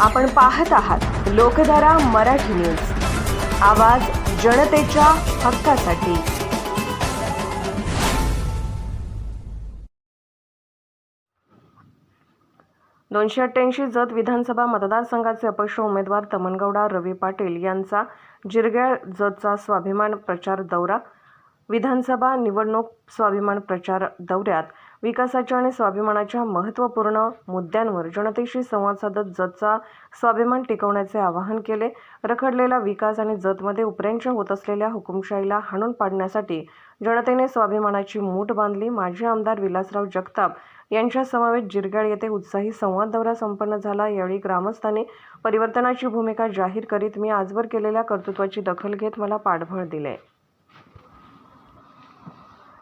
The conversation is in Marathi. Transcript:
आपण पाहत आहात लोकधारा मराठी न्यूज. आवाज जनतेच्या हक्कासाठी. दोनशे अठ्ठ्याऐंशी जत विधानसभा मतदारसंघाचे अपक्ष उमेदवार तमनगौडा रवी पाटील यांचा जिरग्याळ जतचा स्वाभिमान प्रचार दौरा. विधानसभा निवडणूक स्वाभिमान प्रचार दौऱ्यात विकासाच्या आणि स्वाभिमानाच्या महत्त्वपूर्ण मुद्द्यांवर जनतेशी संवाद साधत जतचा स्वाभिमान टिकवण्याचे आवाहन केले. रखडलेला विकास आणि जतमध्ये उपरेंच होत असलेल्या हुकुमशाहीला हाणून पाडण्यासाठी जनतेने स्वाभिमानाची मूठ बांधली. माजी आमदार विलासराव जगताप यांच्या समवेत जिरगाळ येथे उत्साही संवाद दौरा संपन्न झाला. यावेळी ग्रामस्थांनी परिवर्तनाची भूमिका जाहीर करीत मी आजवर केलेल्या कर्तृत्वाची दखल घेत मला पाठबळ दिले.